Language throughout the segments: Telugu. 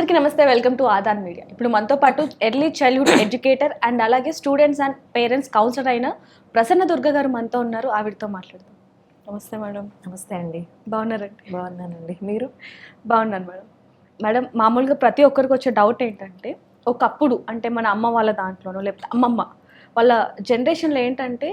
అందరికీ నమస్తే వెల్కమ్ టు ఆధార్ మీడియా. ఇప్పుడు మనతో పాటు ఎర్లీ చైల్డ్హుడ్ ఎడ్యుకేటర్ అండ్ అలాగే స్టూడెంట్స్ అండ్ పేరెంట్స్ కౌన్సిలర్ అయిన ప్రసన్న దుర్గ గారు మనతో ఉన్నారు. ఆవిడతో మాట్లాడదాం. నమస్తే మేడం. నమస్తే అండి. బాగున్నారండి? బాగున్నానండి. మీరు? బాగున్నాను మేడం. మేడం మామూలుగా ప్రతి ఒక్కరికి వచ్చే డౌట్ ఏంటంటే ఒకప్పుడు అంటే మన అమ్మ వాళ్ళ దాంట్లోనో లేకపోతే అమ్మమ్మ వాళ్ళ జనరేషన్లో ఏంటంటే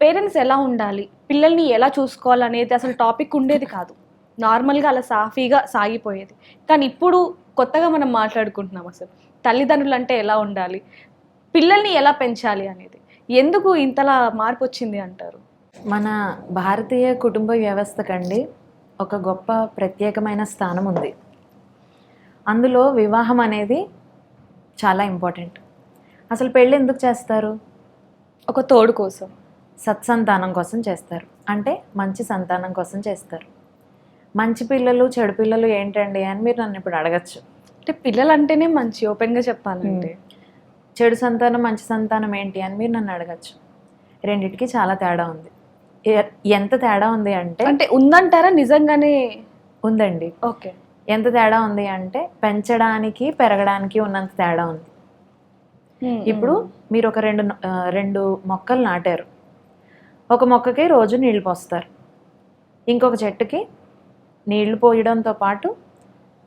పేరెంట్స్ ఎలా ఉండాలి పిల్లల్ని ఎలా చూసుకోవాలనేది అసలు టాపిక్ ఉండేది కాదు. నార్మల్గా అలా సాఫీగా సాగిపోయేది. కానీ ఇప్పుడు కొత్తగా మనం మాట్లాడుకుంటున్నాం అసలు తల్లిదండ్రులు అంటే ఎలా ఉండాలి? పిల్లల్ని ఎలా పెంచాలి అనేది? ఎందుకు ఇంతలా మార్పు వచ్చింది అంటారు? మన భారతీయ కుటుంబ వ్యవస్థకండి ఒక గొప్ప ప్రత్యేకమైన స్థానం ఉంది. అందులో వివాహం అనేది చాలా ఇంపార్టెంట్. అసలు పెళ్ళి ఎందుకు చేస్తారు? ఒక తోడు కోసం. సత్సంతానం కోసం చేస్తారు. అంటే మంచి సంతానం కోసం చేస్తారు. మంచి పిల్లలు చెడు పిల్లలు ఏంటండి అని మీరు నన్ను ఇప్పుడు అడగచ్చు. అంటే పిల్లలు అంటేనే మంచి ఓపెన్గా చెప్పాలంటే. చెడు సంతానం మంచి సంతానం ఏంటి అని మీరు నన్ను అడగచ్చు. రెండిటికి చాలా తేడా ఉంది. ఎంత తేడా ఉంది అంటే అంటే ఉందంటారా నిజంగానే? ఉందండి. ఓకే. ఎంత తేడా ఉంది అంటే పెంచడానికి పెరగడానికి ఉన్నంత తేడా ఉంది. ఇప్పుడు మీరు ఒక రెండు రెండు మొక్కలు నాటారు. ఒక మొక్కకి రోజు నీళ్ళు పోస్తారు. ఇంకొక చెట్టుకి నీళ్ళు పోయడంతో పాటు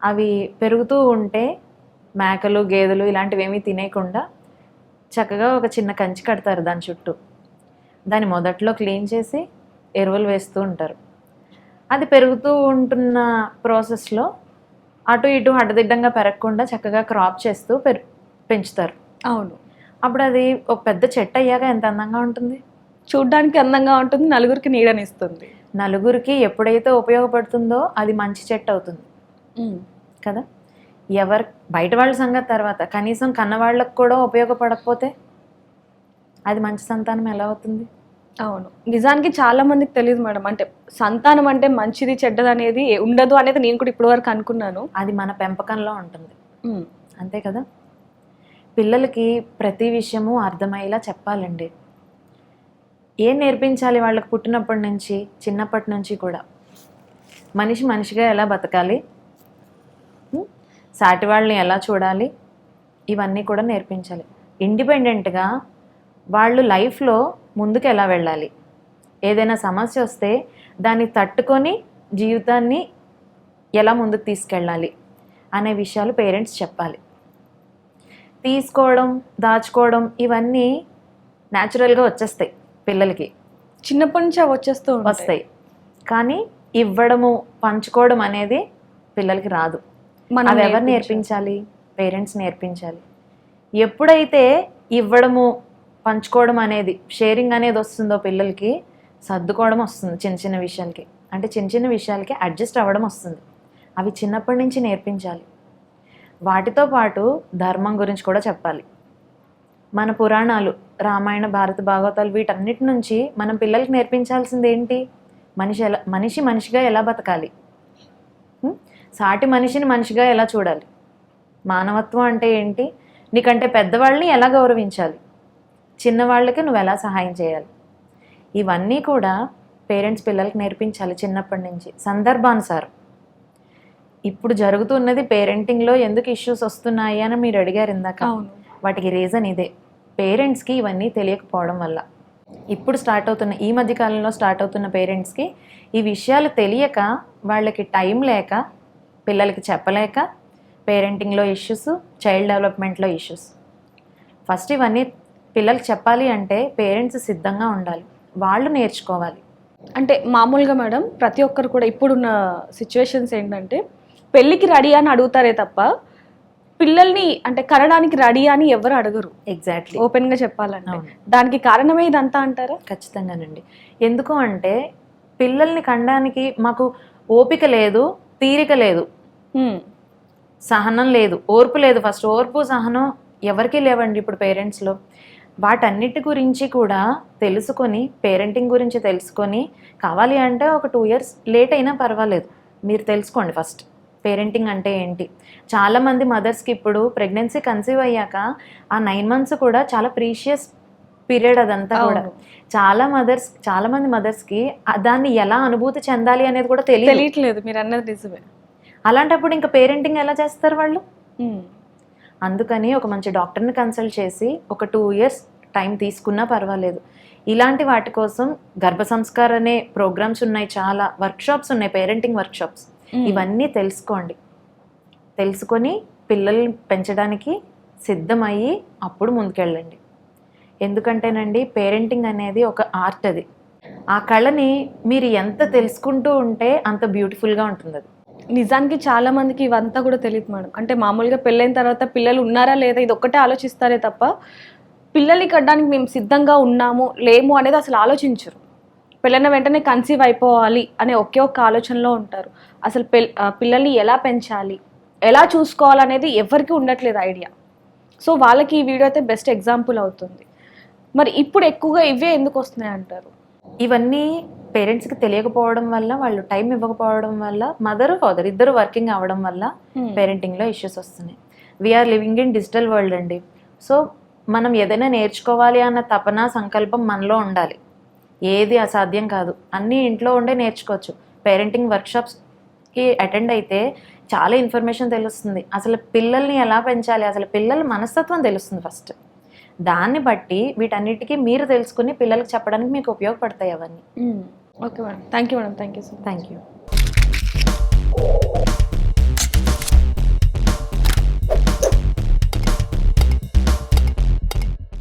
అవి పెరుగుతూ ఉంటే మేకలు గేదెలు ఇలాంటివి ఏమీ తినేయకుండా చక్కగా ఒక చిన్న కంచి కడతారు దాని చుట్టూ. దాన్ని మొదట్లో క్లీన్ చేసి ఎరువులు వేస్తూ ఉంటారు. అది పెరుగుతూ ఉంటున్న ప్రాసెస్లో అటు ఇటు అడ్డదిడ్డంగా పెరగకుండా చక్కగా క్రాప్ చేస్తూ పెరు పెంచుతారు. అవును. అప్పుడు అది ఒక పెద్ద చెట్టు అయ్యాక ఎంత అందంగా ఉంటుంది? చూడ్డానికి అందంగా ఉంటుంది నలుగురికి నీడనిస్తుంది. నలుగురికి ఎప్పుడైతే ఉపయోగపడుతుందో అది మంచి చెట్టు అవుతుంది. కదా? ఎవరు బయట వాళ్ళ సంగతి తర్వాత. కనీసం కన్నవాళ్ళకు కూడా ఉపయోగపడకపోతే అది మంచి సంతానం ఎలా అవుతుంది? అవును. నిజానికి చాలా మందికి తెలియదు మేడం. అంటే సంతానం అంటే మంచిది చెడ్డది అనేది ఉండదు అనేది నేను కూడా ఇప్పటి వరకు అనుకున్నాను. అది మన పెంపకంలో ఉంటుంది. అంతే కదా? పిల్లలకి ప్రతి విషయము అర్థమయ్యేలా చెప్పాలండి. ఏం నేర్పించాలి వాళ్ళకి పుట్టినప్పటి నుంచి చిన్నప్పటి నుంచి కూడా? మనిషి మనిషిగా ఎలా బతకాలి? సాటి వాళ్ళని ఎలా చూడాలి? ఇవన్నీ కూడా నేర్పించాలి. ఇండిపెండెంట్గా వాళ్ళు లైఫ్లో ముందుకు ఎలా వెళ్ళాలి? ఏదైనా సమస్య వస్తే దాన్ని తట్టుకొని జీవితాన్ని ఎలా ముందుకు తీసుకెళ్ళాలి అనే విషయాలు పేరెంట్స్ చెప్పాలి. తీసుకోవడం దాచుకోవడం ఇవన్నీ న్యాచురల్గా వచ్చేస్తాయి పిల్లలకి. చిన్నప్పటి నుంచి అవి వచ్చేస్తూ. వస్తాయి. కానీ ఇవ్వడము పంచుకోవడం అనేది పిల్లలకి రాదు. మనం అది ఎవరు నేర్పించాలి. పేరెంట్స్ నేర్పించాలి. ఎప్పుడైతే ఇవ్వడము పంచుకోవడం అనేది షేరింగ్ అనేది వస్తుందో పిల్లలకి సర్దుకోవడం వస్తుంది చిన్న చిన్న విషయాలకి. అంటే చిన్న చిన్న విషయాలకి అడ్జస్ట్ అవ్వడం వస్తుంది. అవి చిన్నప్పటి నుంచి నేర్పించాలి. వాటితో పాటు ధర్మం గురించి కూడా చెప్పాలి. మన పురాణాలు రామాయణ భారత భాగవతాలు వీటన్నిటి నుంచి మనం పిల్లలకి నేర్పించాల్సింది ఏంటి మనిషి ఎలా మనిషి మనిషిగా ఎలా బతకాలి? సాటి మనిషిని మనిషిగా ఎలా చూడాలి? మానవత్వం అంటే ఏంటి? నీకంటే పెద్దవాళ్ళని ఎలా గౌరవించాలి? చిన్నవాళ్ళకి నువ్వు ఎలా సహాయం చేయాలి? ఇవన్నీ కూడా పేరెంట్స్ పిల్లలకి నేర్పించాలి చిన్నప్పటి నుంచి సందర్భానుసారం. ఇప్పుడు జరుగుతున్నది పేరెంటింగ్లో ఎందుకు ఇష్యూస్ వస్తున్నాయి అని మీరు అడిగారు ఇందాక. వాటికి రీజన్ ఇదే. పేరెంట్స్కి ఇవన్నీ తెలియకపోవడం వల్ల. ఇప్పుడు స్టార్ట్ అవుతున్న ఈ మధ్య కాలంలో స్టార్ట్ అవుతున్న పేరెంట్స్కి ఈ విషయాలు తెలియక వాళ్ళకి టైం లేక పిల్లలకి చెప్పలేక పేరెంటింగ్లో ఇష్యూస్ చైల్డ్ డెవలప్మెంట్లో ఇష్యూస్. ఫస్ట్ ఇవన్నీ పిల్లలకి చెప్పాలి అంటే పేరెంట్స్ సిద్ధంగా ఉండాలి. వాళ్ళు నేర్చుకోవాలి. అంటే మామూలుగా మేడం ప్రతి ఒక్కరు కూడా ఇప్పుడున్న సిచ్యువేషన్స్ ఏంటంటే పెళ్ళికి రెడీ అని అడుగుతారే తప్ప పిల్లల్ని అంటే కనడానికి రెడీ అని ఎవరు అడగరు. ఎగ్జాక్ట్లీ ఓపెన్గా చెప్పాలంటే. అవును. దానికి కారణమే ఇదంతా అంటారా? ఖచ్చితంగానండి. ఎందుకు అంటే పిల్లల్ని కనడానికి మాకు ఓపిక లేదు తీరిక లేదు. సహనం లేదు ఓర్పు లేదు ఫస్ట్. ఓర్పు సహనం ఎవరికీ లేవండి ఇప్పుడు పేరెంట్స్లో. వాటన్నిటి గురించి కూడా తెలుసుకొని పేరెంటింగ్ గురించి తెలుసుకొని కావాలి అంటే ఒక టూ ఇయర్స్ లేట్ అయినా పర్వాలేదు. మీరు తెలుసుకోండి ఫస్ట్. పేరెంటింగ్ అంటే ఏంటి? చాలామంది మదర్స్కి ఇప్పుడు ప్రెగ్నెన్సీ కన్సీవ్ అయ్యాక ఆ నైన్ మంత్స్ కూడా చాలా ప్రీషియస్ పీరియడ్ అదంతా కూడా. చాలా మదర్స్ చాలా మంది మదర్స్కి దాన్ని ఎలా అనుభూతి చెందాలి అనేది కూడా తెలియట్లేదు మీరు అన్నది నిజమే. అలాంటప్పుడు ఇంకా పేరెంటింగ్ ఎలా చేస్తారు వాళ్ళు. అందుకని ఒక మంచి డాక్టర్ని కన్సల్ట్ చేసి ఒక టూ ఇయర్స్ టైం తీసుకున్నా పర్వాలేదు. ఇలాంటి వాటి కోసం గర్భ సంస్కార్ అనే ప్రోగ్రామ్స్ ఉన్నాయి చాలా వర్క్షాప్స్ ఉన్నాయి పేరెంటింగ్ వర్క్షాప్స్. ఇవన్నీ తెలుసుకోండి. తెలుసుకొని పిల్లల్ని పెంచడానికి సిద్ధమయ్యి అప్పుడు ముందుకెళ్ళండి. ఎందుకంటేనండి పేరెంటింగ్ అనేది ఒక ఆర్ట్ అది. ఆ కళని మీరు ఎంత తెలుసుకుంటూ ఉంటే అంత బ్యూటిఫుల్గా ఉంటుంది అది నిజానికి చాలా మందికి ఇవంతా కూడా తెలియదు మేడం. అంటే మామూలుగా పెళ్ళైన తర్వాత పిల్లలు ఉన్నారా లేదా ఇది ఒక్కటే ఆలోచిస్తారే తప్ప పిల్లల్ని కట్టడానికి మేము సిద్ధంగా ఉన్నాము లేము అనేది అసలు ఆలోచించరు. పెళ్ళైన వెంటనే కన్సీవ్ అయిపోవాలి అనే ఒకే ఒక్క ఆలోచనలో ఉంటారు. అసలు పెల్ పిల్లల్ని ఎలా పెంచాలి ఎలా చూసుకోవాలనేది ఎవరికి ఉండట్లేదు ఐడియా. సో వాళ్ళకి ఈ వీడియో అయితే బెస్ట్ ఎగ్జాంపుల్ అవుతుంది. మరి ఇప్పుడు ఎక్కువగా ఇవే ఎందుకు వస్తున్నాయి అంటారు? ఇవన్నీ పేరెంట్స్కి తెలియకపోవడం వల్ల వాళ్ళు టైం ఇవ్వకపోవడం వల్ల మదర్ ఫాదర్ ఇద్దరు వర్కింగ్ అవ్వడం వల్ల పేరెంటింగ్లో ఇష్యూస్ వస్తున్నాయి. We're living in digital world అండి. సో మనం ఏదైనా నేర్చుకోవాలి అన్న తపన సంకల్పం మనలో ఉండాలి. ఏది అసాధ్యం కాదు. అన్నీ ఇంట్లో ఉండే నేర్చుకోవచ్చు. పేరెంటింగ్ వర్క్షాప్స్కి అటెండ్ అయితే చాలా ఇన్ఫర్మేషన్ తెలుస్తుంది. అసలు పిల్లల్ని ఎలా పెంచాలి? అసలు పిల్లల మనస్తత్వం తెలుస్తుంది ఫస్ట్ దాన్ని బట్టి వీటన్నిటికీ మీరు తెలుసుకుని పిల్లలకు చెప్పడానికి మీకు ఉపయోగపడతాయి అవన్నీ. Okay madam. Thank you madam. Thank you so thank you